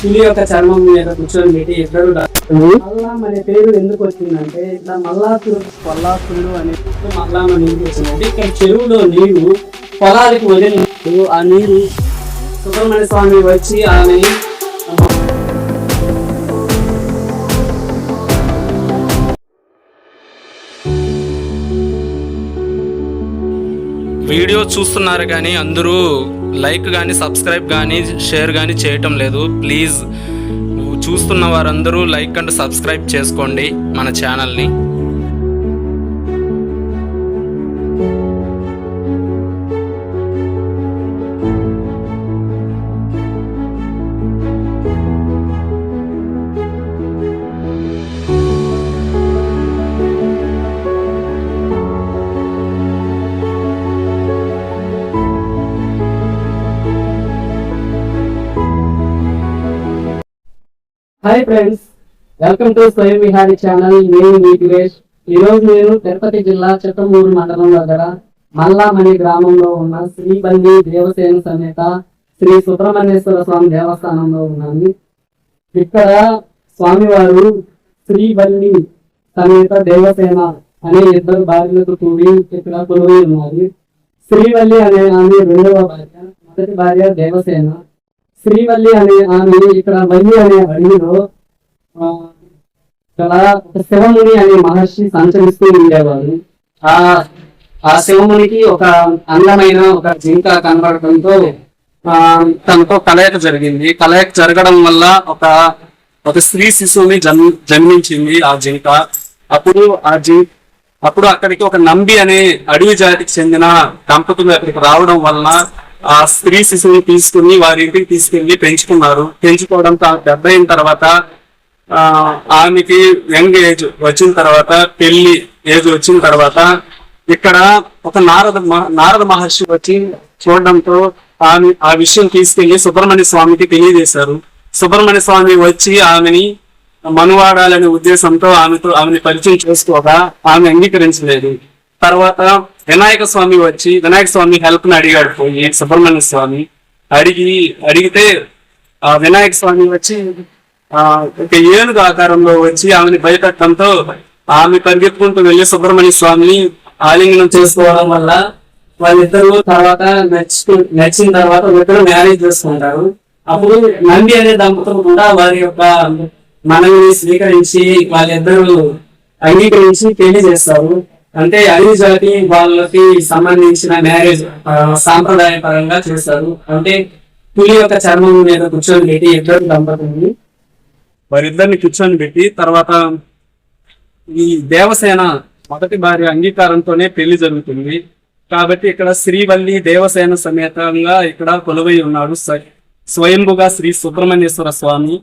పులి యొక్క చర్మం మీద కూర్చొని పెట్టి ఇద్దరు మల్లాం అనే పేరు ఎందుకు వచ్చిందంటే ఇట్లా మల్లాసురుడు కొల్లాసురుడు అనే మల్లాం అని వచ్చిందంటే ఇక్కడ చెరువులో నీరు పొలాలకు వదిలినప్పుడు ఆ నీరు సుబ్రహ్మణ్య స్వామి వచ్చి ఆమె వీడియో చూస్తున్నారు కానీ అందరూ లైక్ కానీ సబ్స్క్రైబ్ కానీ షేర్ కానీ చేయటం లేదు. ప్లీజ్ చూస్తున్న వారందరూ లైక్ అండ్ సబ్స్క్రైబ్ చేసుకోండి మన ఛానల్ని. హాయ్ ఫ్రెండ్స్ వెల్కమ్ టు స్వయం విహారీ ఛానల్ నేను మీ సురేష్ ఈ రోజు నేను తిరుపతి జిల్లా చిత్తమూరు మండలం దగ్గర మల్లామణి గ్రామంలో ఉన్న శ్రీబంది దేవసేన సమేత శ్రీ సుబ్రహ్మణ్యేశ్వర స్వామి దేవస్థానంలో ఉన్నాను. ఇక్కడ స్వామివారు శ్రీబల్లి సమేత దేవసేన అనే ఇద్దరు భార్యలకు కూడి ఇక్కడ కొలువై ఉన్నారు. శ్రీవల్లి అనే ఆమె రెండవ భార్య మొదటి భార్య దేవసేన. శ్రీవల్లి అనే ఆమె ఇక్కడ వల్లి అనే అడవిలో ఆ, ఇక్కడ ఒక శివముని అనే మహర్షి సంచరిస్తూ ఉండేవారు. ఆ ఆ శివమునికి ఒక అందమైన ఒక జింక కనబడటంతో ఆ తనతో కలయిక జరిగింది. కలయిక జరగడం వల్ల ఒక ఒక స్త్రీ శిశువుని జన్ జన్మించింది ఆ జింక. అప్పుడు ఆ జింక అప్పుడు అక్కడికి ఒక నంబి అనే అడవి జాతికి చెందిన దంపతులు అక్కడికి రావడం వలన ఆ స్త్రీ శిశువుని తీసుకుని వారి ఇంటికి తీసుకెళ్ళి పెంచుకున్నారు. పెంచుకోవడంతో ఆమె పెద్ద అయిన తర్వాత ఆ ఆమెకి యంగ్ ఏజ్ వచ్చిన తర్వాత పెళ్ళి ఏజ్ వచ్చిన తర్వాత ఇక్కడ ఒక నారద నారద మహర్షి వచ్చి చూడడంతో ఆమె ఆ విషయం తీసుకెళ్ళి సుబ్రహ్మణ్య స్వామికి తెలియజేశారు. సుబ్రహ్మణ్య స్వామి వచ్చి ఆమెని మనువాడాలనే ఉద్దేశంతో ఆమెతో ఆమెని పరిచయం చేసుకోగా ఆమె అంగీకరించలేదు. తర్వాత వినాయక స్వామి వచ్చి వినాయక స్వామి హెల్ప్ని అడిగాడు పోయి సుబ్రహ్మణ్య స్వామి? అడిగి అడిగితే ఆ వినాయక స్వామి వచ్చి ఆ ఒక ఏనుగు ఆకారంలో వచ్చి ఆమెని భయపెట్టడంతో ఆమె పరిగెత్తుకుంటూ వెళ్ళి సుబ్రహ్మణ్య స్వామిని ఆలింగనం చేసుకోవడం వల్ల వాళ్ళిద్దరు తర్వాత నచ్చుకు నచ్చిన తర్వాత ఇద్దరు మ్యారేజ్ చేసుకుంటారు. అప్పుడు నంది అనే దంపతులు కూడా వారి యొక్క మనవిని స్వీకరించి వాళ్ళిద్దరూ అంగీకరించి పెళ్ళి చేస్తారు. అంటే అన్ని జాతి వాళ్ళకి సంబంధించిన మ్యారేజ్ సాంప్రదాయ పరంగా చేస్తారు. అంటే పులి యొక్క చర్మం మీద కూర్చొని పెట్టి ఇద్దరు దంపతుల్ని. వారిద్దరిని కూర్చొని పెట్టి తర్వాత ఈ దేవసేన మొదటి భార్య అంగీకారంతోనే పెళ్ళి జరుగుతుంది. కాబట్టి ఇక్కడ శ్రీవల్లి దేవసేన సమేతంగా ఇక్కడ కొలువై ఉన్నాడు స్వయంభుగా శ్రీ సుబ్రహ్మణ్యేశ్వర స్వామి.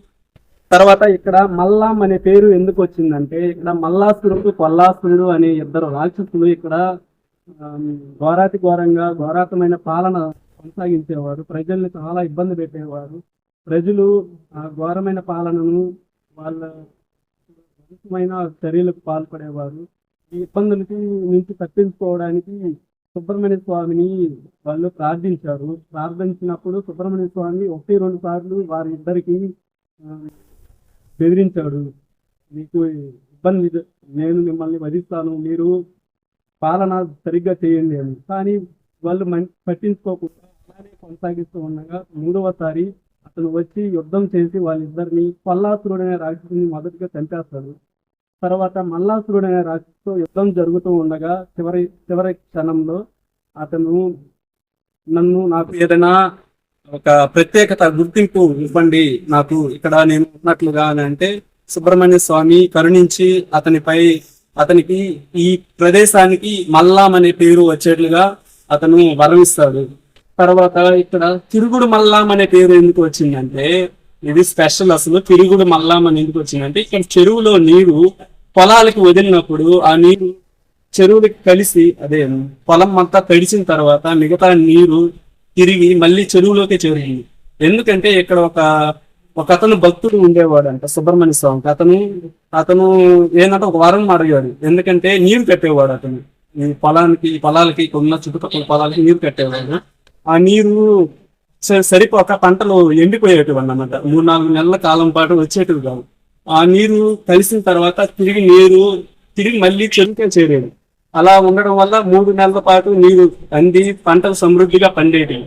తర్వాత ఇక్కడ మల్లాం అనే పేరు ఎందుకు వచ్చిందంటే ఇక్కడ మల్లాసురుడు కొల్లాసురుడు అనే ఇద్దరు రాక్షసులు ఇక్కడ ఘోరాతి ఘోరంగా ఘోరాతమైన పాలన కొనసాగించేవారు. ప్రజల్ని చాలా ఇబ్బంది పెట్టేవారు. ప్రజలు ఆ ఘోరమైన పాలనను వాళ్ళ విరుద్ధమైన చర్యలకు పాల్పడేవారు. ఈ ఇబ్బందులకి నుంచి తప్పించుకోవడానికి సుబ్రహ్మణ్య స్వామిని వాళ్ళు ప్రార్థించారు. ప్రార్థించినప్పుడు సుబ్రహ్మణ్య స్వామి ఒకటి రెండు సార్లు వారిద్దరికి బెదిరించాడు. మీకు ఇబ్బంది నేను మిమ్మల్ని వధిస్తాను. మీరు పాలన సరిగ్గా చేయండి అని. కానీ వాళ్ళు మన్- పట్టించుకోకుండా అలానే కొనసాగిస్తూ ఉండగా మూడవసారి అతను వచ్చి యుద్ధం చేసి వాళ్ళిద్దరిని పల్లాసురుడు అనే రాక్షసుని మొదటిగా చంపేస్తాడు. తర్వాత మల్లాసురుడు అనే రాక్షసుతో యుద్ధం జరుగుతూ ఉండగా చివరి చివరి క్షణంలో అతను నన్ను నాకు ఏదైనా ఒక ప్రత్యేకత గుర్తింపు ఇవ్వండి. నాకు ఇక్కడ నేను ఉన్నట్లుగా అని అంటే సుబ్రహ్మణ్య స్వామి కరుణించి అతనిపై అతనికి ఈ ప్రదేశానికి మల్లాం అనే పేరు వచ్చేట్లుగా అతను వరమిస్తాడు. తర్వాత ఇక్కడ తిరుగుడు మల్లాం అనే పేరు ఎందుకు వచ్చిందంటే ఇది స్పెషల్ అసలు. తిరుగుడు మల్లాం అని ఎందుకు వచ్చిందంటే ఇక్కడ చెరువులో నీరు పొలాలకి వదిలినప్పుడు ఆ నీరు చెరువులకి కలిసి అదే పొలం అంతా తడిచిన తర్వాత మిగతా నీరు తిరిగి మళ్ళీ చెరువులోకి చేరింది. ఎందుకంటే ఇక్కడ ఒక ఒక అతను భక్తుడు ఉండేవాడు అంట సుబ్రహ్మణ్య స్వామికి అతను అతను ఏంటంటే ఒక వారం అడిగాడు. ఎందుకంటే నీరు కట్టేవాడు అతను. ఈ పొలానికి పొలాలకి కొన్న ఉన్న చుట్టుపక్కల పొలాలకి నీరు కట్టేవాడు. ఆ నీరు సరిపోక పంటలు ఎండిపోయేటివి అన్నమాట. మూడు నాలుగు నెలల కాలం పాటు వచ్చేటివి కావు. ఆ నీరు కలిసిన తర్వాత తిరిగి నీరు తిరిగి మళ్ళీ చెరుకే చేరేది. అలా ఉండడం వల్ల మూడు నెలల పాటు నీరు అంది పంటలు సమృద్ధిగా పండేటివి.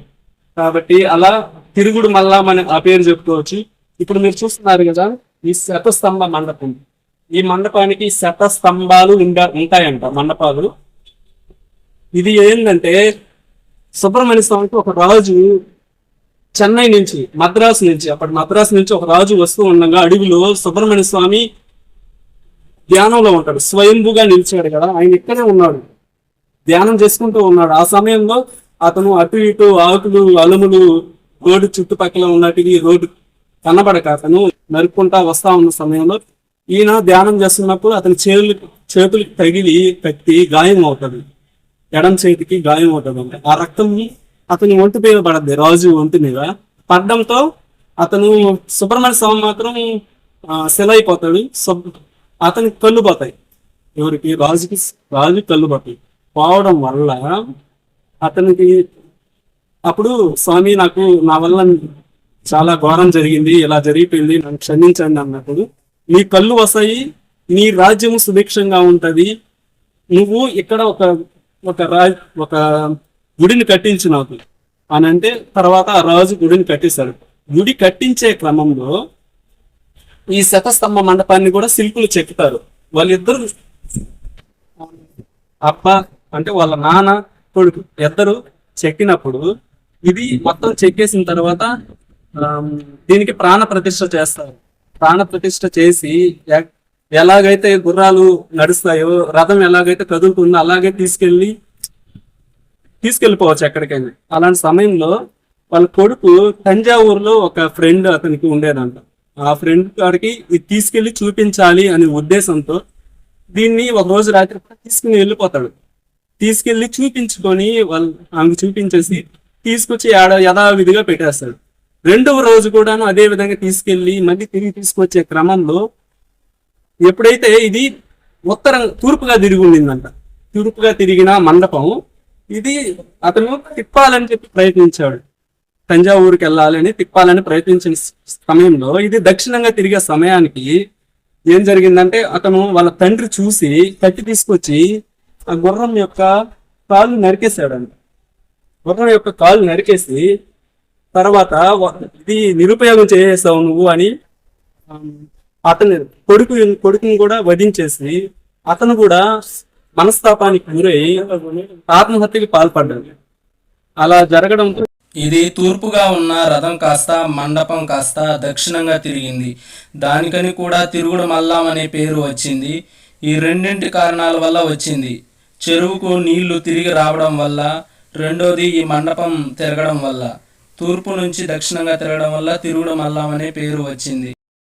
కాబట్టి అలా తిరుగుడు మళ్ళా మన ఆ పేరు చెప్పుకోవచ్చు. ఇప్పుడు మీరు చూస్తున్నారు కదా ఈ శతస్తంభ మండపం. ఈ మండపానికి శత స్తంభాలు ఉంటాయంట మండపాలు. ఇది ఏంటంటే సుబ్రహ్మణ్య స్వామికి ఒక రాజు చెన్నై నుంచి మద్రాసు నుంచి అప్పటి మద్రాసు నుంచి ఒక రాజు వస్తూ ఉండగా అడవిలో సుబ్రహ్మణ్య స్వామి ధ్యానంలో ఉంటాడు. స్వయంభుగా నిలిచాడు కదా. ఆయన ఇక్కడే ఉన్నాడు. ధ్యానం చేసుకుంటూ ఉన్నాడు. ఆ సమయంలో అతను అటు ఇటు ఆకులు అలుములు రోడ్డు చుట్టుపక్కల ఉన్నటివి రోడ్డు కనబడక అతను నరుక్కుంటా వస్తా ఉన్న సమయంలో ఈయన ధ్యానం చేస్తున్నప్పుడు అతని చేతులు చేతులకు తగిలి కట్టి గాయం అవుతుంది ఎడం చేతికి గాయం అవుతుంది ఆ రక్తం అతని ఒంటి మీద పడద్ది. రాజు ఒంటి మీద పడడంతో అతను సుబ్రహ్మణ్య స్వామి మాత్రం ఆ, సెలైపోతాడు అతనికి కళ్ళు పోతాయి. ఎవరికి? రాజుకి రాజు కళ్ళు పోతాయి. పోవడం వల్ల అతనికి అప్పుడు స్వామి నాకు నా వల్ల చాలా ఘోరం జరిగింది ఇలా జరిగిపోయింది నన్ను క్షమించండి అన్నప్పుడు. నీ కళ్ళు వస్తాయి నీ రాజ్యం సుభిక్షంగా ఉంటుంది. నువ్వు ఇక్కడ ఒక ఒక రాజ్ ఒక గుడిని కట్టించినావు అని అంటే తర్వాత ఆ రాజు గుడిని కట్టిస్తాడు గుడి కట్టించే క్రమంలో ఈ శతస్తంభ మండపాన్ని కూడా శిల్పులు చెక్కుతారు. వాళ్ళిద్దరు అబ్బ అంటే వాళ్ళ నాన్న కొడుకు ఇద్దరు చెక్కినప్పుడు ఇది మొత్తం చెక్కేసిన తర్వాత దీనికి ప్రాణ ప్రతిష్ఠ చేస్తారు. ప్రాణ ప్రతిష్ఠ చేసి ఎలాగైతే గుర్రాలు నడుస్తాయో రథం ఎలాగైతే కదులుతుందో అలాగే తీసుకెళ్ళి తీసుకెళ్ళిపోవచ్చు ఎక్కడికైనా. అలాంటి సమయంలో వాళ్ళ కొడుకు తంజావూరులో ఒక ఫ్రెండ్ అతనికి ఉండేదంట. ఆ ఫ్రెండ్ కాడికి ఇది తీసుకెళ్ళి చూపించాలి అనే ఉద్దేశంతో దీన్ని ఒక రోజు రాత్రి తీసుకుని వెళ్ళిపోతాడు. తీసుకెళ్ళి చూపించుకొని వాళ్ళు ఆమెకు చూపించేసి తీసుకొచ్చి ఆడ యథావిధిగా పెట్టేస్తాడు. రెండవ రోజు కూడాను అదే విధంగా తీసుకెళ్ళి మళ్ళీ తిరిగి తీసుకొచ్చే క్రమంలో ఎప్పుడైతే ఇది ఉత్తరం తూర్పుగా తిరిగి ఉండిందంట. తూర్పుగా తిరిగిన మండపం ఇది అతను తిప్పాలని చెప్పి ప్రయత్నించాడు. తంజావూరుకి వెళ్ళాలని తిప్పాలని ప్రయత్నించిన సమయంలో ఇది దక్షిణంగా తిరిగే సమయానికి ఏం జరిగిందంటే అతను వాళ్ళ తండ్రి చూసి కట్టి తీసుకొచ్చి ఆ గుర్రం యొక్క కాళ్ళు నరికేశాడంట. గుర్రం యొక్క కాళ్ళు నరికేసి తర్వాత ఇది నిరుపయోగం చేసేసావు నువ్వు అని అతని కొడుకు కొడుకుని కూడా వధించేసి అతను కూడా మనస్తాపానికి గురై ఆత్మహత్యకి పాల్పడ్డాడు. అలా జరగడంతో ఇది తూర్పుగా ఉన్న రథం కాస్త మండపం కాస్త దక్షిణంగా తిరిగింది. దానికని కూడా తిరుగుడు మల్లాం అనే పేరు వచ్చింది. ఈ రెండింటి కారణాల వల్ల వచ్చింది. చెరువుకు నీళ్ళు తిరిగి రావడం వల్ల రెండోది ఈ మండపం తిరగడం వల్ల. తూర్పు నుంచి దక్షిణంగా తిరగడం వల్ల తిరుగుడు మల్లాం అనే పేరు వచ్చింది.